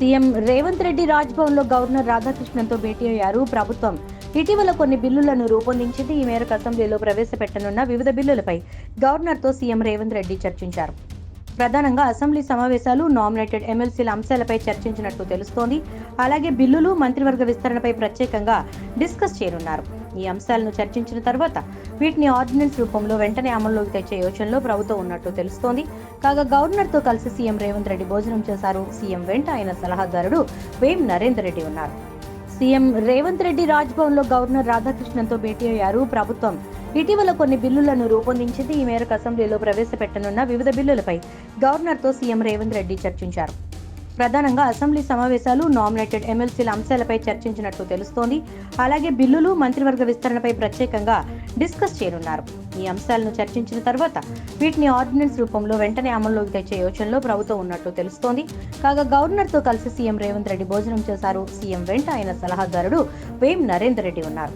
CM Revanth Reddy రాజ్భవన్లో governor రాధాకృష్ణన్తో భేటీ అయ్యారు ప్రభుత్వం. ఇటీవల కొన్ని బిల్లులను రూపొందించింది. ఈ మేరకు అసెంబ్లీలో ప్రవేశపెట్టనున్న వివిధ బిల్లులపై గవర్నర్తో సీఎం రేవంత్ రెడ్డి చర్చించారు. ప్రధానంగా అసెంబ్లీ సమావేశాలు నామినేటెడ్ ఎమ్మెల్సీల అంశాలపై చర్చించినట్లు తెలుస్తోంది. అలాగే బిల్లులు మంత్రివర్గ విస్తరణపై ప్రత్యేకంగా డిస్కస్ చేయనున్నారు. ఈ అంశాలను చర్చించిన తర్వాత వీటిని ఆర్డినెన్స్ రూపంలో వెంటనే అమల్లోకి తెచ్చే యోచనలో ప్రభుత్వం ఉన్నట్లు తెలుస్తోంది. కాగా గవర్నర్తో కలిసి సీఎం రేవంత్ రెడ్డి భోజనం చేశారు. సీఎం వెంట ఆయన సలహాదారుడు వేం నరేందర్ రెడ్డి ఉన్నారు. సీఎం రేవంత్ రెడ్డి రాజ్భవన్లో గవర్నర్ రాధాకృష్ణన్తో భేటీ అయ్యారు ప్రభుత్వం. ఇటీవల కొన్ని బిల్లులను రూపొందించింది. ఈ మేరకు అసెంబ్లీలో ప్రవేశపెట్టనున్న వివిధ బిల్లులపై గవర్నర్తో సీఎం రేవంత్ రెడ్డి చర్చించారు. ప్రధానంగా అసెంబ్లీ సమావేశాలు నామినేటెడ్ ఎమ్మెల్సీల అంశాలపై చర్చించినట్టు తెలుస్తోంది. అలాగే బిల్లులు మంత్రివర్గ విస్తరణపై ప్రత్యేకంగా డిస్కస్ చేయనున్నారు. ఈ అంశాలను చర్చించిన తర్వాత వీటిని ఆర్డినెన్స్ రూపంలో వెంటనే అమల్లోకి తెచ్చే యోచనలో ప్రభుత్వం ఉన్నట్లు తెలుస్తోంది. కాగా గవర్నర్తో కలిసి సీఎం రేవంత్ రెడ్డి భోజనం చేశారు. సీఎం వెంట ఆయన సలహాదారుడు వేం నరేందర్ రెడ్డి ఉన్నారు.